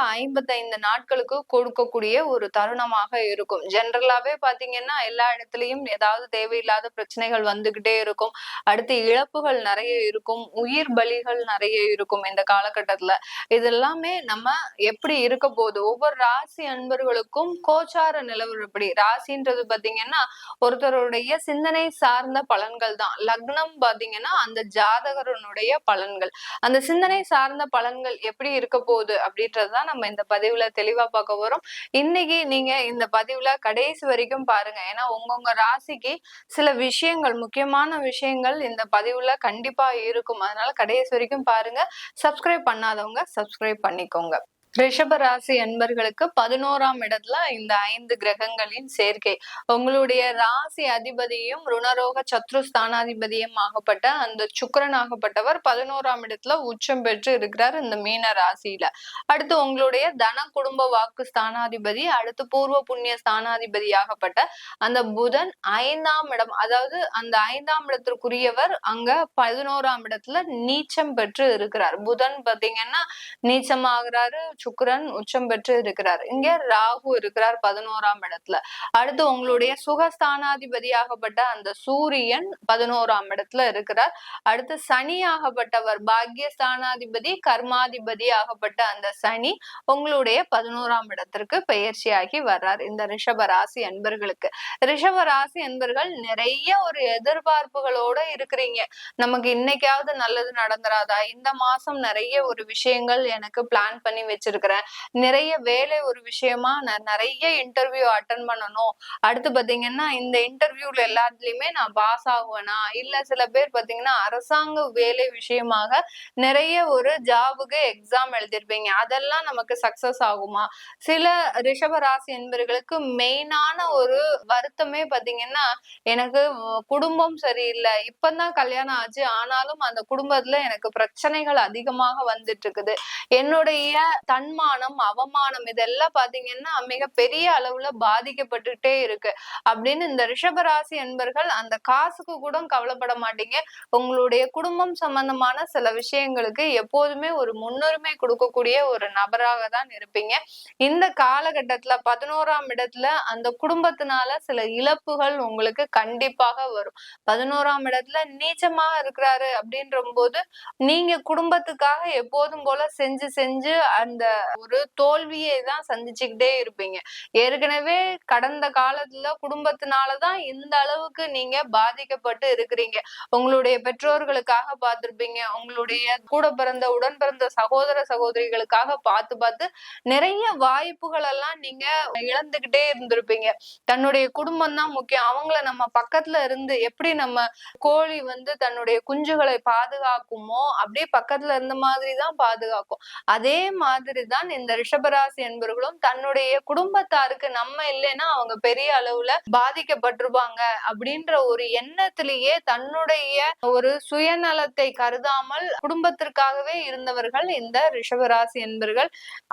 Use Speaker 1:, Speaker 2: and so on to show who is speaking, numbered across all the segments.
Speaker 1: ஐம்பத்தைந்து நாட்களுக்கு கொடுக்கக்கூடிய ஒரு தருணமாக இருக்கும். ஜென்ரலாவே பாத்தீங்கன்னா எல்லா இடத்துலயும் ஏதாவது தேவையில்லாத பிரச்சனைகள் வந்துகிட்டே இருக்கும். அடுத்து இழப்புகள் நிறைய இருக்கும். உயிர் பலிகள் நிறைய இருக்கும் இந்த காலகட்டத்துல. இதெல்லாமே நம்ம எப்படி இருக்க போகுது? ஒவ்வொரு ராசி அன்பர்களுக்கும் கோச்சார நிலவரப்படி ராசின்றது பாத்தீங்கன்னா ஒருத்தருடைய சிந்தனை சார்ந்த பலன்கள் தான். லக்னம் பாத்தீங்கன்னா அந்த ஜாதகரனுடைய பலன்கள். அந்த சிந்தனை சார்ந்த பலன்கள் எப்படி இருக்க போகுது அப்படின்றதுதான் நம்ம இந்த பதிவுல தெளிவா பார்க்க போறோம். இன்னைக்கு நீங்க இந்த பதிவுல கடைசி வரைக்கும் பாருங்க. ஏன்னா உங்கவுங்க ராசிக்கு சில விஷயங்கள் முக்கியமான விஷயங்கள் இந்த பதிவுல கண்டிப்பா இருக்கும். அதனால கடைசி வரைக்கும் பாருங்க. சப்ஸ்கிரைப் பண்ணாதவங்க சப்ஸ்கிரைப் பண்ணிக்கோங்க. ரிஷப ராசி அன்பர்களுக்கு பதினோராம் இடத்துல இந்த ஐந்து கிரகங்களின் சேர்க்கை. உங்களுடைய ராசி அதிபதியும் ருணரோக சத்ரு ஸ்தானாதிபதியும் ஆகப்பட்ட அந்த சுக்கரன் ஆகப்பட்டவர் பதினோராம் இடத்துல உச்சம் பெற்று இருக்கிறார் இந்த மீன ராசியில. அடுத்து உங்களுடைய தன குடும்ப வாக்கு ஸ்தானாதிபதி அடுத்து பூர்வ புண்ணிய ஸ்தானாதிபதி ஆகப்பட்ட அந்த புதன் ஐந்தாம் இடம் அதாவது அந்த ஐந்தாம் இடத்திற்குரியவர் அங்க பதினோராம் இடத்துல நீச்சம் பெற்று இருக்கிறார். புதன் பாத்தீங்கன்னா நீச்சமாகிறாரு சுக்கரன் உச்சம் பெற்று இருக்கிறார். இங்கே ராகு இருக்கிறார் பதினோராம் இடத்துல. அடுத்து உங்களுடைய சுகஸ்தானாதிபதியாகப்பட்ட அந்த சூரியன் பதினோராம் இடத்துல இருக்கிறார். அடுத்து சனி ஆகப்பட்டவர் பாக்யஸ்தானாதிபதி கர்மாதிபதி ஆகப்பட்ட அந்த சனி உங்களுடைய பதினோராம் இடத்திற்கு பயிற்சியாகி வர்றார். இந்த ரிஷப ராசி அன்பர்களுக்கு. ரிஷப ராசி அன்பர்கள் நிறைய ஒரு எதிர்பார்ப்புகளோட இருக்கிறீங்க. நமக்கு இன்னைக்காவது நல்லது நடந்துராதா? இந்த மாசம் நிறைய ஒரு விஷயங்கள் எனக்கு பிளான் பண்ணி வச்சிருக்கேன் இருக்கிறேன் நிறைய வேலை ஒரு விஷயமா நான் நிறைய இன்டர்வியூ அட்டன் பண்ணணும். அடுத்து பாத்தீங்கன்னா இந்த இன்டர்வியூல எல்லாத்துலயுமே நான் பாஸ் ஆகுவேனா? இல்ல சில பேர் பாத்தீங்கன்னா அரசாங்க வேலை விஷயமாக நிறைய ஒரு ஜாபுக்கு எக்ஸாம் எழுதிருப்பீங்க. அதெல்லாம் நமக்கு சக்சஸ் ஆகுமா? சில ரிஷபராசி என்பவர்களுக்கு மெயினான ஒரு வருத்தமே பாத்தீங்கன்னா எனக்கு குடும்பம் சரியில்லை. இப்பதான் கல்யாணம் ஆச்சு. ஆனாலும் அந்த குடும்பத்துல எனக்கு பிரச்சனைகள் அதிகமாக வந்துட்டு இருக்குது. என்னுடைய தன்மானம் அவமானம் இதெல்லாம் பாத்தீங்கன்னா மிக பெரிய அளவுல பாதிக்கப்பட்டுட்டே இருக்கு. அப்படின்னு இந்த ரிஷபராசி என்பர்கள் அந்த காசுக்கு கூட கவலைப்பட மாட்டீங்க. உங்களுடைய குடும்பம் சம்பந்தமான சில விஷயங்களுக்கு எப்போதுமே ஒரு முன்னுரிமை கொடுக்கக்கூடிய ஒரு நபராக தான் இருப்பீங்க. இந்த காலகட்டத்துல பதினோராம் இடத்துல அந்த குடும்பத்தினால சில இழப்புகள் உங்களுக்கு கண்டிப்பாக வரும். பதினோராம் இடத்துல நீச்சமாக இருக்கிறாரு அப்படின்ற போது நீங்க குடும்பத்துக்காக எப்போதும் போல செஞ்சு செஞ்சு அந்த ஒரு தோல்வியை தான் சந்திச்சுக்கிட்டே இருப்பீங்க. ஏற்கனவே கடந்த காலத்துல குடும்பத்தினாலதான் இந்த அளவுக்கு நீங்க பாதிக்கப்பட்டு இருக்கிறீங்க. உங்களுடைய பெற்றோர்களுக்காக பார்த்திருப்பீங்க. உங்களுடைய கூட பிறந்த உடன் பிறந்த சகோதர சகோதரிகளுக்காக பார்த்து பார்த்து நிறைய வாய்ப்புகள் எல்லாம் நீங்க இழந்துகிட்டே இருந்திருப்பீங்க. தன்னுடைய குடும்பம் தான் முக்கியம். அவங்கள நம்ம பக்கத்துல இருந்து எப்படி நம்ம கோழி வந்து தன்னுடைய குஞ்சுகளை பாதுகாக்குமோ அப்படியே பக்கத்துல இருந்த மாதிரி தான் பாதுகாக்கும். அதே மாதிரி மாதிரிதான் இந்த ரிஷபராசி என்பவர்களும் தன்னுடைய குடும்பத்தாருக்கு நம்ம இல்லைன்னா அவங்க பெரிய அளவுல பாதிக்கப்பட்டிருப்பாங்க அப்படின்ற ஒரு எண்ணத்திலேயே தன்னுடைய ஒரு சுயநலத்தை கருதாமல் குடும்பத்திற்காகவே இருந்தவர்கள் இந்த ரிஷபராசி என்பர்கள்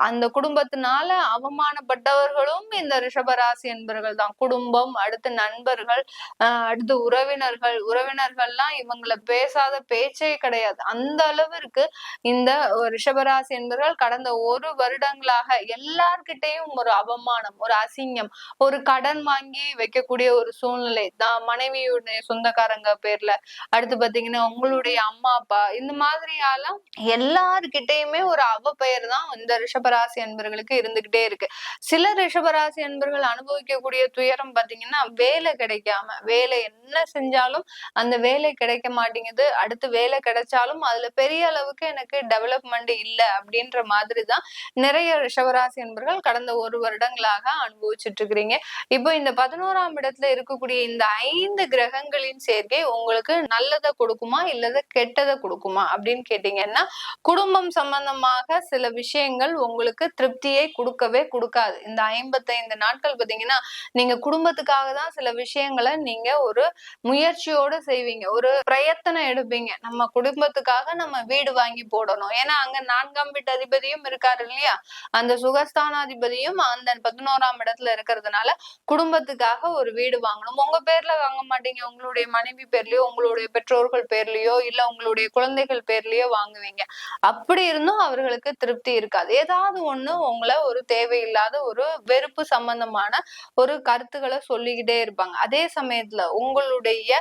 Speaker 1: அந்த குடும்பத்தினால அவமானப்பட்டவர்களும் இந்த ரிஷபராசி என்பர்கள் தான். குடும்பம் அடுத்து நண்பர்கள் அடுத்து உறவினர்கள். உறவினர்கள்லாம் இவங்களை பேசாத பேச்சே கிடையாது. அந்த அளவிற்கு இந்த ரிஷபராசி என்பர்கள் கடந்த ஒரு வருடங்களாக எல்லார்கிட்டையும் ஒரு அவமானம் ஒரு அசிங்கம் ஒரு கடன் வாங்கி வைக்கக்கூடிய ஒரு சூழ்நிலை. தான் மனைவியுடைய சொந்தக்காரங்க பேர்ல அடுத்து பாத்தீங்கன்னா உங்களுடைய அம்மா அப்பா இந்த மாதிரியால எல்லார்கிட்டயுமே ஒரு அவ பெயர் தான் இந்த ரிஷபராசி அன்பர்களுக்கு இருந்துகிட்டே இருக்கு. சில ரிஷபராசி அன்பர்கள் அனுபவிக்கக்கூடிய துயரம் பாத்தீங்கன்னா வேலை கிடைக்காம வேலை என்ன செஞ்சாலும் அந்த வேலை கிடைக்க மாட்டேங்குது. அடுத்து வேலை கிடைச்சாலும் அதுல பெரிய அளவுக்கு எனக்கு டெவலப்மெண்ட் இல்லை அப்படின்ற மாதிரி தான் நிறைய ரிஷவராசி என்பர்கள் கடந்த ஒரு வருடங்களாக அனுபவிச்சுட்டு இருக்கிறீங்க இப்போ இந்த பதினோராம் இடத்துல இருக்கக்கூடிய இந்த ஐந்து கிரகங்களின் சேர்க்கை உங்களுக்கு நல்லதை கொடுக்குமா இல்லத கெட்டதை கொடுக்குமா அப்படின்னு கேட்டீங்கன்னா குடும்பம் சம்பந்தமாக சில விஷயங்கள் உங்களுக்கு திருப்தியை கொடுக்கவே கொடுக்காது. இந்த ஐம்பத்தைந்து நாட்கள் பாத்தீங்கன்னா நீங்க குடும்பத்துக்காக தான் சில விஷயங்களை நீங்க ஒரு முயற்சியோட செய்வீங்க. ஒரு பிரயத்தனம் எடுப்பீங்க. நம்ம குடும்பத்துக்காக நம்ம வீடு வாங்கி போடணும். ஏன்னா அங்க நான்காம் வீட்டு அதிபதியும் இருக்காரு. இருக்காரு இல்லையா? அந்த சுகஸ்தானாதிபதியும் அந்த பதினோராம் இடத்துல இருக்கிறதுனால குடும்பத்துக்காக ஒரு வீடு வாங்கணும். உங்க பேர்ல வாங்க மாட்டீங்க. உங்களுடைய மனைவி பேர்லயோ உங்களுடைய பெற்றோர்கள் பேர்லயோ இல்ல உங்களுடைய குழந்தைகள் பேர்லயோ வாங்குவீங்க. அப்படி இருந்தும் அவர்களுக்கு திருப்தி இருக்காது. ஏதாவது ஒண்ணு உங்களை ஒரு தேவையில்லாத ஒரு வெறுப்பு சம்பந்தமான ஒரு கருத்துக்களை சொல்லிக்கிட்டே இருப்பாங்க. அதே சமயத்துல உங்களுடைய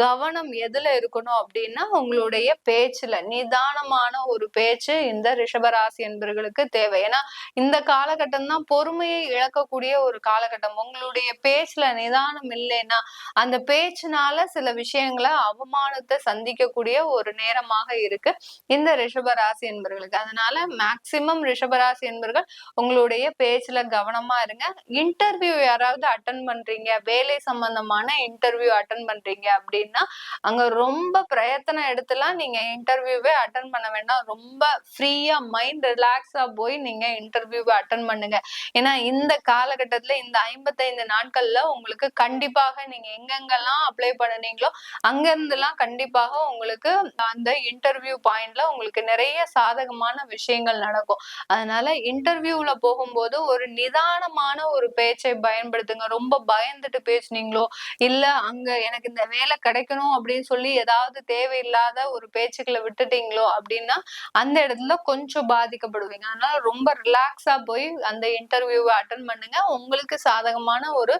Speaker 1: கவனம் எதுல இருக்கணும் அப்படின்னா உங்களுடைய பேச்சுல. நிதானமான ஒரு பேச்சு இந்த ரிஷபராசி என்பர்களுக்கு தேவை. ஏன்னா இந்த காலகட்டம் தான் பொறுமையை இழக்கக்கூடிய ஒரு காலகட்டம். உங்களுடைய பேச்சுல நிதானம் இல்லைன்னா அந்த பேச்சுனால சில விஷயங்களை அவமானத்தை சந்திக்கக்கூடிய ஒரு நேரமாக இருக்கு இந்த ரிஷபராசி என்பர்களுக்கு. அதனால மேக்சிமம் ரிஷபராசி என்பர்கள் உங்களுடைய பேச்சுல கவனமா இருங்க. இன்டர்வியூ யாராவது அட்டன் பண்றீங்க வேலை சம்பந்தமான இன்டர்வியூ அட்டன் பண்றீங்க அப்படின்னா அங்க ரொம்ப பிரயத்தனம் எடுத்துலாம் நீங்க இன்டர்வியூவே அட்டன் பண்ண வேண்டாம். ரொம்ப ஃப்ரீயா மைண்ட் ரிலாக்ஸ் போய் நீங்க இன்டர்வியூவை அட்டன் பண்ணுங்க. ஏன்னா இந்த காலகட்டத்துல இந்த ஐம்பத்தைந்து நாட்கள்ல உங்களுக்கு கண்டிப்பாக நீங்க எங்கெங்கெல்லாம் அப்ளை பண்ணுனீங்களோ அங்க இருந்துலாம் கண்டிப்பாக உங்களுக்கு அந்த இன்டர்வியூ பாயிண்ட்ல உங்களுக்கு நிறைய சாதகமான விஷயங்கள் நடக்கும். அதனால இன்டர்வியூல போகும்போது ஒரு நிதானமான ஒரு பேச்சை பயன்படுத்துங்க. ரொம்ப பயந்துட்டு பேசுனீங்களோ இல்ல அங்க எனக்கு இந்த வேலை கிடைக்கணும் அப்படின்னு சொல்லி ஏதாவது தேவையில்லாத ஒரு பேச்சுக்களை விட்டுட்டீங்களோ அப்படின்னா அந்த இடத்துல கொஞ்சம் பாதிக்கப்படுவீங்க. அதனால ரொம்ப ரிலாக்ஸா போய் அந்த இன்டர்வியூவை அட்டன் பண்ணுங்க. உங்களுக்கு சாதகமான ஒரு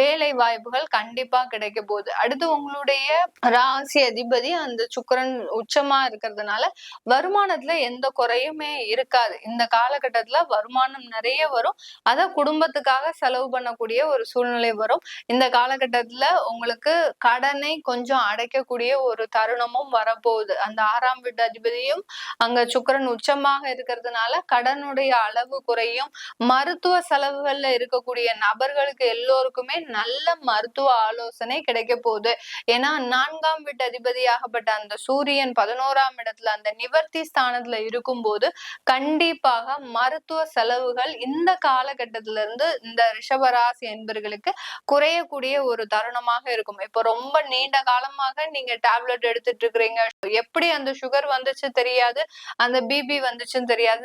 Speaker 1: வேலை வாய்ப்புகள் கண்டிப்பா கிடைக்க போகுது. அடுத்து உங்களுடைய ராசி அதிபதி அந்த சுக்கரன் உச்சமா இருக்கிறதுனால வருமானத்துல எந்த குறையுமே இருக்காது. இந்த காலகட்டத்துல வருமானம் நிறைய வரும். அத குடும்பத்துக்காக செலவு பண்ணக்கூடிய ஒரு சூழ்நிலை வரும். இந்த காலகட்டத்துல உங்களுக்கு கடனை கொஞ்சம் அடைக்கக்கூடிய ஒரு தருணமும் வரப்போகுது. அந்த ஆறாம் வீட்டு அதிபதியும் அங்க சுக்கரன் உச்சமாக இருக்கிறதுனால கடனுடைய அளவு குறையும். மருத்துவ செலவுகள்ல இருக்கக்கூடிய நபர்களுக்கு எல்லோருக்குமே நல்ல மருத்துவ ஆலோசனை கிடைக்க போகுது. ஏன்னா நான்காம் வீட்டு அதிபதியாகப்பட்ட அந்த சூரியன் பதினோராம் இடத்துல அந்த நிவர்த்தி ஸ்தானத்துல இருக்கும்போது கண்டிப்பாக மருத்துவ செலவுகள் இந்த காலகட்டத்தில இருந்து இந்த ரிஷபராசி என்பர்களுக்கு குறையக்கூடிய ஒரு தருணமாக இருக்கும். இப்போ ரொம்ப நீண்ட காலமாக நீங்க டேப்லெட் எடுத்துட்டு இருக்கிறீங்க. எப்படி அந்த சுகர் வந்துச்சு தெரியாது அந்த பிபி வந்துச்சுன்னு தெரியாது.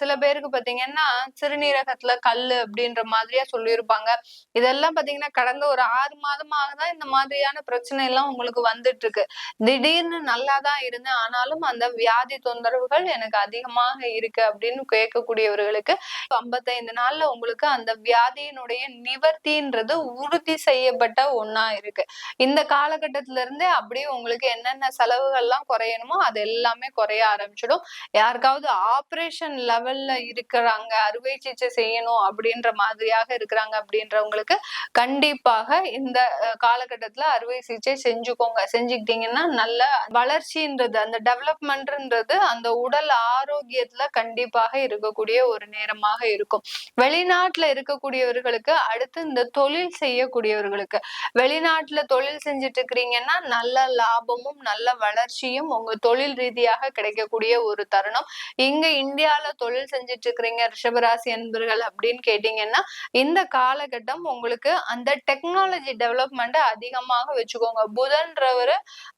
Speaker 1: சில பேருக்கு பாத்தீங்கன்னா சிறுநீரகத்துல கல்லு அப்படின்ற மாதிரியா சொல்லியிருப்பாங்க. இதெல்லாம் பாத்தீங்கன்னா கடந்த ஒரு ஆறு மாதமாக தான் இந்த மாதிரியான பிரச்சனை எல்லாம் உங்களுக்கு வந்துட்டு இருக்கு திடீர்னு நல்லா தான் இருந்தேன் ஆனாலும் அந்த வியாதி தொந்தரவுகள் எனக்கு அதிகமாக இருக்கு அப்படின்னு கேட்கக்கூடியவர்களுக்கு ஐம்பத்தைந்து நாள்ல உங்களுக்கு அந்த வியாதியினுடைய நிவர்த்தின்றது உறுதி செய்யப்பட்ட ஒன்னா இருக்கு. இந்த காலகட்டத்தில இருந்தே அப்படியே உங்களுக்கு என்னென்ன செலவுகள்லாம் குறையணுமோ அது எல்லாமே குறைய ஆரம்பிச்சிடும். யாருக்காவது ஆப்ரேஷன் லெவல்ல இருக்கிறாங்க அறுவை சிகிச்சை செய்யணும் அப்படின்ற மாதிரியாக இருக்கிறாங்க அப்படின்றவங்களுக்கு கண்டிப்பாக இந்த காலகட்டத்துல அறுவை சிகிச்சை செஞ்சுக்கோங்க. செஞ்சுக்கிட்டீங்கன்னா நல்ல வளர்ச்சின்றது அந்த டெவலப்மெண்ட்ன்றது அந்த உடல் ஆரோக்கியத்துல கண்டிப்பாக இருக்கக்கூடிய ஒரு நேரமாக இருக்கும். வெளிநாட்டுல இருக்கக்கூடியவர்களுக்கு அடுத்து இந்த தொழில் செய்யக்கூடியவர்களுக்கு. வெளிநாட்டுல தொழில் செஞ்சுட்டு இருக்கிறீங்கன்னா நல்ல லாபமும் நல்ல வளர்ச்சியும் உங்க தொழில் ரீதியாக கிடைக்கக்கூடிய ஒரு தருணம். இங்க இந்தியால தொழில் செஞ்சுட்டு இருக்கிறீங்க ரிஷபராசி அன்பர்கள் அப்படின்னு கேட்டீங்கன்னா இந்த காலகட்டம் உங்களுக்கு அந்த டெக்னாலஜி டெவலப்மெண்ட் அதிகமாக வச்சுக்கோங்க. புதன்றவர்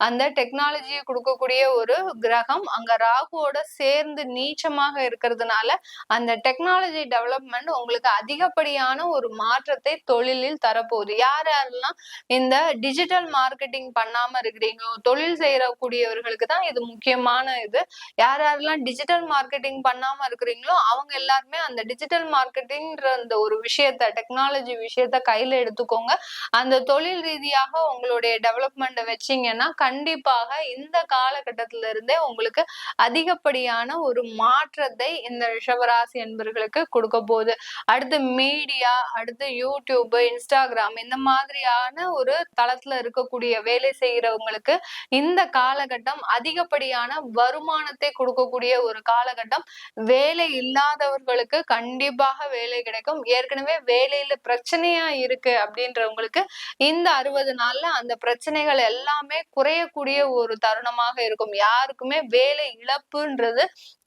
Speaker 1: அந்த டெக்னாலஜியை கொடுக்கக்கூடிய ஒரு கிரகம் அங்க ராகுவோட சேர்ந்து நீச்சமாக இருக்கிறதுனால அந்த டெக்னாலஜி டெவலப்மெண்ட் உங்களுக்கு அதிகப்படியான ஒரு மாற்றத்தை தொழிலில் தரப்போகுது. யார் யாரெல்லாம் இந்த டிஜிட்டல் மார்க்கெட்டிங் பண்ணாம இருக்கிறீங்க தொழில் செய்யக்கூடியவர்களுக்கு தான் இது முக்கியமான இது. யார் யாரெல்லாம் டிஜிட்டல் மார்க்கெட்டிங் பண்ணாம இருக்கிறீங்களோ அவங்க எல்லாருமே அந்த டிஜிட்டல் மார்க்கெட்டிங்ன்ற அந்த ஒரு விஷயத்த டெக்னாலஜி விஷயத்த கையில எடுத்துக்கோங்க. அந்த தொழில் ரீதியாக உங்களுடைய டெவலப்மெண்ட் வச்சீங்கன்னா கண்டிப்பாக இந்த காலகட்டத்தில இருந்தே உங்களுக்கு அதிகப்படியான ஒரு மாற்றத்தை இந்த ரிஷபராசி என்பர்களுக்கு கொடுக்க போகுது. அடுத்து மீடியா அடுத்து யூடியூப் இன்ஸ்டாகிராம் இந்த மாதிரியான ஒரு தளத்துல இருக்கக்கூடிய வேலை செய்யறவங்களுக்கு இந்த காலகட்டம் அதிகப்படியான வருமானத்தை கொடுக்கக்கூடிய ஒரு காலகட்டம் வேலை இல்லாதவர்களுக்கு கண்டிப்பாக வேலை கிடைக்கும். ஏற்கனவே வேலையில பிரச்சனையா இருக்கு அப்படின்றவங்களுக்கு இந்த அறுபது நாள்ல அந்த பிரச்சனைகள் எல்லாமே குறையக்கூடிய ஒரு தருணமாக இருக்கும். யாருக்குமே வேலை இழப்புன்றது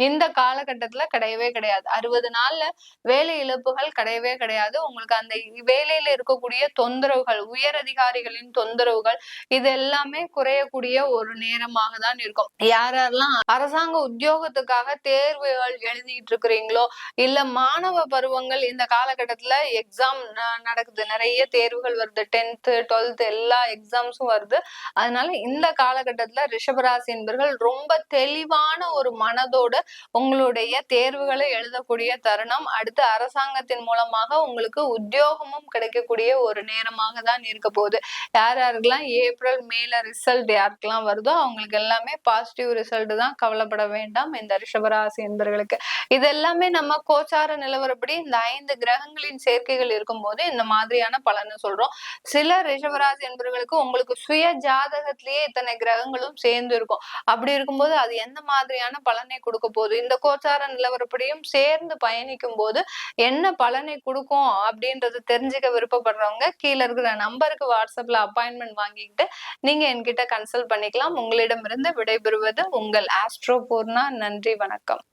Speaker 1: இந்த காலகட்டத்துல கிடையவே கிடையாது. அறுபது நாள்ல வேலை இழப்புகள் கிடையவே கிடையாது. உங்களுக்கு அந்த வேலையில இருக்கக்கூடிய தொந்தரவுகள் உயர் அதிகாரிகளின் தொந்தரவுகள் இது எல்லாமே குறையக்கூடிய ஒரு நேரமாக தான் இருக்கும். யாரெல்லாம் அரசாங்க உத்தியோகத்துக்காக தேர்வுகள் எழுதிட்டு இருக்கிறீங்களோ இல்ல மாணவ பருவங்கள் இந்த காலகட்டத்துல எக்ஸாம் நடக்குது. நிறைய தேர்வுகள் வருது. டென்த்து டுவெல்த் எல்லா எக்ஸாம்ஸும் வருது. அதனால இந்த காலகட்டத்துல ரிஷபராசி என்பர்கள் ரொம்ப தெளிவான ஒரு மனதோடு உங்களுடைய தேர்வுகளை எழுதக்கூடிய தருணம். அடுத்து அரசாங்கத்தின் மூலமாக உங்களுக்கு உத்தியோகமும் கிடைக்கக்கூடிய ஒரு நேரமாக தான் இருக்க போகுது. யார் யாருக்கெல்லாம் ஏப்ரல் மேல ரிசல்ட் யாருக்கெல்லாம் வருதோ அவங்களுக்கு எல்லாமே பாசிட்டிவ் ரிசல்ட் தான் கவலைப்பட வேண்டாம். இந்த ரிஷபராசி என்பர்களுக்கு. இது எல்லாமே நம்ம கோச்சார நிலவரப்படி இந்த ஐந்து கிரகங்களின் சேர்க்கைகள் இருக்கும் போது இந்த மாதிரியான பலனை சொல்றோம். சில ரிஷவராஜ் என்பவர்களுக்கு உங்களுக்கு சுய ஜாதகத்திலேயே இத்தனை கிரகங்களும் சேர்ந்து இருக்கும். அப்படி இருக்கும்போது அது எந்த மாதிரியான பலனை கொடுக்க போகுது? இந்த கோச்சார நிலவரப்படியும் சேர்ந்து பயணிக்கும் போது என்ன பலனை கொடுக்கும் அப்படின்றத தெரிஞ்சுக்க விருப்பப்படுறவங்க கீழே இருக்கிற நம்பருக்கு வாட்ஸ்அப்ல அப்பாயின்மெண்ட் வாங்கிக்கிட்டு நீங்க என்கிட்ட கன்சல்ட் பண்ணிக்கலாம். உங்களிடமிருந்து விடைபெறுவது உங்கள் ஆஸ்ட்ரோ பூர்ணா நன்றி வணக்கம்.